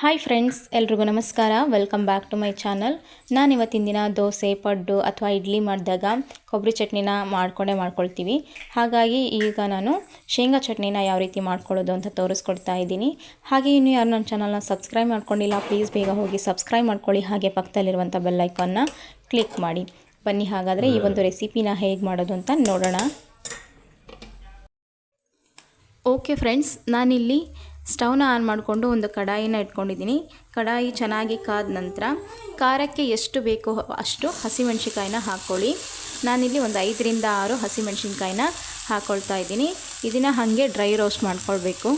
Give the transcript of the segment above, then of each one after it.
Hi friends ಎಲ್ರಿಗೂ ನಮಸ್ಕಾರ. Welcome back to my channel ನಾನು ಇವತ್ತಿನ ದಿನ ದೋಸೆ, ಪಡ್ಡು ಅಥವಾ ಇಡ್ಲಿ ಮಾಡಿದಾಗ ಕೊಬ್ಬರಿ ಚಟ್ನಿನ ಮಾಡಿಕೊಂಡೇ ಮಾಡ್ಕೊಳ್ತೀವಿ. ಹಾಗಾಗಿ ಈಗ ನಾನು ಶೇಂಗಾ ಚಟ್ನಿನ ಯಾವ ರೀತಿ ಮಾಡ್ಕೊಳ್ಳೋದು ಅಂತ ತೋರಿಸ್ಕೊಡ್ತಾ ಇದ್ದೀನಿ. ಹಾಗೆ ಇನ್ನು ಯಾರು ನನ್ನ ಚಾನಲ್ನ ಸಬ್ಸ್ಕ್ರೈಬ್ ಮಾಡ್ಕೊಂಡಿಲ್ಲ ಪ್ಲೀಸ್ ಬೇಗ ಹೋಗಿ ಸಬ್ಸ್ಕ್ರೈಬ್ ಮಾಡ್ಕೊಳ್ಳಿ. ಹಾಗೆ ಪಕ್ಕದಲ್ಲಿರುವಂಥ ಬೆಲ್ಲೈಕನ್ನ ಕ್ಲಿಕ್ ಮಾಡಿ. ಬನ್ನಿ ಹಾಗಾದರೆ ಈ ಒಂದು ರೆಸಿಪಿನ ಹೇಗೆ ಮಾಡೋದು ಅಂತ ನೋಡೋಣ. ಓಕೆ ಫ್ರೆಂಡ್ಸ್ ನಾನಿಲ್ಲಿ ಸ್ಟವ್ನ ಆನ್ ಮಾಡಿಕೊಂಡು ಒಂದು ಕಡಾಯಿನ ಇಟ್ಕೊಂಡಿದ್ದೀನಿ. ಕಡಾಯಿ ಚೆನ್ನಾಗಿ ಕಾದ ನಂತರ ಖಾರಕ್ಕೆ ಎಷ್ಟು ಬೇಕೋ ಅಷ್ಟು ಹಸಿಮೆಣ್ಸಿಕಾಯಿನ ಹಾಕ್ಕೊಳ್ಳಿ. ನಾನಿಲ್ಲಿ ಒಂದು ಐದರಿಂದ ಆರು ಹಸಿಮೆಣ್ಸಿನ್ಕಾಯಿನ ಹಾಕ್ಕೊಳ್ತಾ ಇದ್ದೀನಿ. ಇದನ್ನು ಹಾಗೆ ಡ್ರೈ ರೋಸ್ಟ್ ಮಾಡ್ಕೊಳ್ಬೇಕು.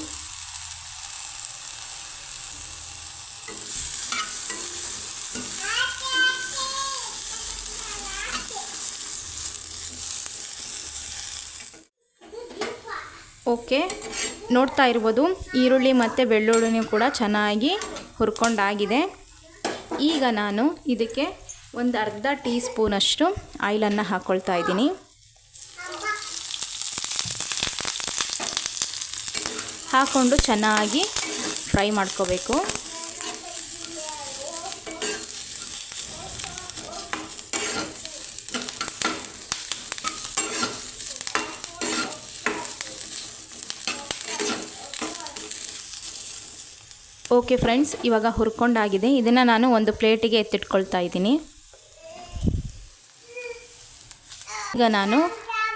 ಓಕೆ, ನೋಡ್ತಾ ಇರ್ಬೋದು. ಈರುಳ್ಳಿ ಮತ್ತು ಬೆಳ್ಳುಳ್ಳಿನೂ ಕೂಡ ಚೆನ್ನಾಗಿ ಹುರ್ಕೊಂಡಾಗಿದೆ. ಈಗ ನಾನು ಇದಕ್ಕೆ ಒಂದು ಅರ್ಧ ಟೀ ಸ್ಪೂನಷ್ಟು ಆಯಿಲನ್ನು ಹಾಕ್ಕೊಳ್ತಾ ಇದ್ದೀನಿ. ಹಾಕ್ಕೊಂಡು ಚೆನ್ನಾಗಿ ಫ್ರೈ ಮಾಡ್ಕೋಬೇಕು. ಓಕೆ ಫ್ರೆಂಡ್ಸ್ ಇವಾಗ ಹುರ್ಕೊಂಡಾಗಿದೆ. ಇದನ್ನು ನಾನು ಒಂದು ಪ್ಲೇಟಿಗೆ ಎತ್ತಿಟ್ಕೊಳ್ತಾ ಇದ್ದೀನಿ. ಈಗ ನಾನು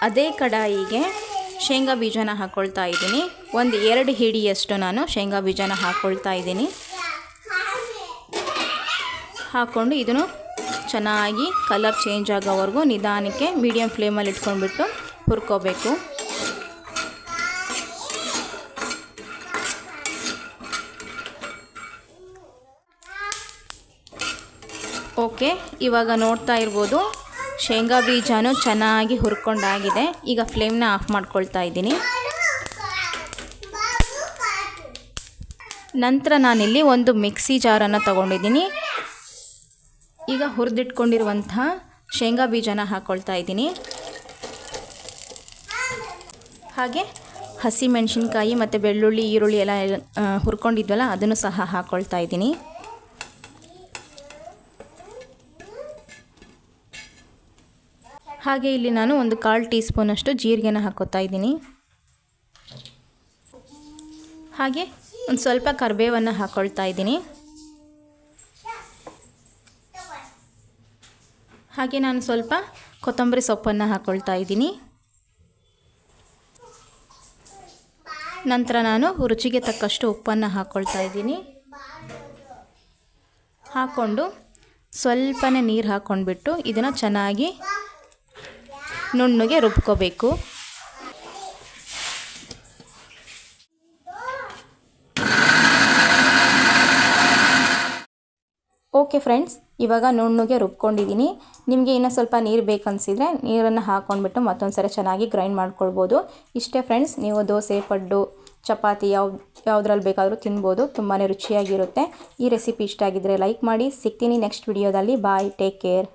ಅದೇ ಕಡಾಯಿಗೆ ಶೇಂಗಾ ಬೀಜನ ಹಾಕ್ಕೊಳ್ತಾ ಇದ್ದೀನಿ. ಒಂದು ಎರಡು ಹಿಡಿಯಷ್ಟು ನಾನು ಶೇಂಗಾ ಬೀಜನ ಹಾಕ್ಕೊಳ್ತಾ ಇದ್ದೀನಿ. ಹಾಕ್ಕೊಂಡು ಇದನ್ನು ಚೆನ್ನಾಗಿ ಕಲರ್ ಚೇಂಜ್ ಆಗೋವರೆಗೂ ನಿಧಾನಕ್ಕೆ ಮೀಡಿಯಮ್ ಫ್ಲೇಮಲ್ಲಿ ಇಟ್ಕೊಂಡ್ಬಿಟ್ಟು ಹುರ್ಕೋಬೇಕು. ಓಕೆ, ಇವಾಗ ನೋಡ್ತಾ ಇರ್ಬೋದು. ಶೇಂಗಾ ಬೀಜನೂ ಚೆನ್ನಾಗಿ ಹುರ್ಕೊಂಡಾಗಿದೆ. ಈಗ ಫ್ಲೇಮ್ನ ಆಫ್ ಮಾಡ್ಕೊಳ್ತಾ ಇದ್ದೀನಿ. ನಂತರ ನಾನಿಲ್ಲಿ ಒಂದು ಮಿಕ್ಸಿ ಜಾರನ್ನು ತಗೊಂಡಿದ್ದೀನಿ. ಈಗ ಹುರಿದಿಟ್ಕೊಂಡಿರುವಂತಹ ಶೇಂಗಾ ಬೀಜನ ಹಾಕ್ಕೊಳ್ತಾ ಇದ್ದೀನಿ. ಹಾಗೆ ಹಸಿ ಮೆಣಸಿನ್ಕಾಯಿ ಮತ್ತು ಬೆಳ್ಳುಳ್ಳಿ, ಈರುಳ್ಳಿ ಎಲ್ಲ ಹುರ್ಕೊಂಡಿದ್ವಲ್ಲ, ಅದನ್ನು ಸಹ ಹಾಕ್ಕೊಳ್ತಾ ಇದ್ದೀನಿ. ಹಾಗೆ ಇಲ್ಲಿ ನಾನು ಒಂದು ಕಾಲು ಟೀ ಸ್ಪೂನಷ್ಟು ಜೀರಿಗೆನ ಹಾಕೋತಾ ಇದ್ದೀನಿ. ಹಾಗೆ ಒಂದು ಸ್ವಲ್ಪ ಕರಿಬೇವನ್ನು ಹಾಕ್ಕೊಳ್ತಾ ಇದ್ದೀನಿ. ಹಾಗೆ ನಾನು ಸ್ವಲ್ಪ ಕೊತ್ತಂಬರಿ ಸೊಪ್ಪನ್ನು ಹಾಕ್ಕೊಳ್ತಾ ಇದ್ದೀನಿ. ನಂತರ ನಾನು ರುಚಿಗೆ ತಕ್ಕಷ್ಟು ಉಪ್ಪನ್ನು ಹಾಕ್ಕೊಳ್ತಾ ಇದ್ದೀನಿ. ಹಾಕ್ಕೊಂಡು ಸ್ವಲ್ಪನೇ ನೀರು ಹಾಕ್ಕೊಂಡ್ಬಿಟ್ಟು ಇದನ್ನು ಚೆನ್ನಾಗಿ ನುಣ್ಣಗೆ ರುಬ್ಕೋಬೇಕು. ಓಕೆ ಫ್ರೆಂಡ್ಸ್, ಇವಾಗ ನುಣ್ಣಗೆ ರುಬ್ಕೊಂಡಿದ್ದೀನಿ. ನಿಮಗೆ ಇನ್ನೂ ಸ್ವಲ್ಪ ನೀರು ಬೇಕನ್ಸಿದ್ರೆ ನೀರನ್ನು ಹಾಕ್ಕೊಂಡ್ಬಿಟ್ಟು ಮತ್ತೊಂದು ಸರಿ ಚೆನ್ನಾಗಿ ಗ್ರೈಂಡ್ ಮಾಡ್ಕೊಳ್ಬೋದು. ಇಷ್ಟೇ ಫ್ರೆಂಡ್ಸ್, ನೀವು ದೋಸೆ, ಪಡ್ಡು, ಚಪಾತಿ ಯಾವ, ಯಾವುದ್ರಲ್ಲಿ ಬೇಕಾದರೂ ತಿನ್ಬೋದು. ತುಂಬಾ ರುಚಿಯಾಗಿರುತ್ತೆ. ಈ ರೆಸಿಪಿ ಇಷ್ಟ ಆಗಿದ್ದರೆ ಲೈಕ್ ಮಾಡಿ. ಸಿಗ್ತೀನಿ ನೆಕ್ಸ್ಟ್ ವಿಡಿಯೋದಲ್ಲಿ. Bye, take care.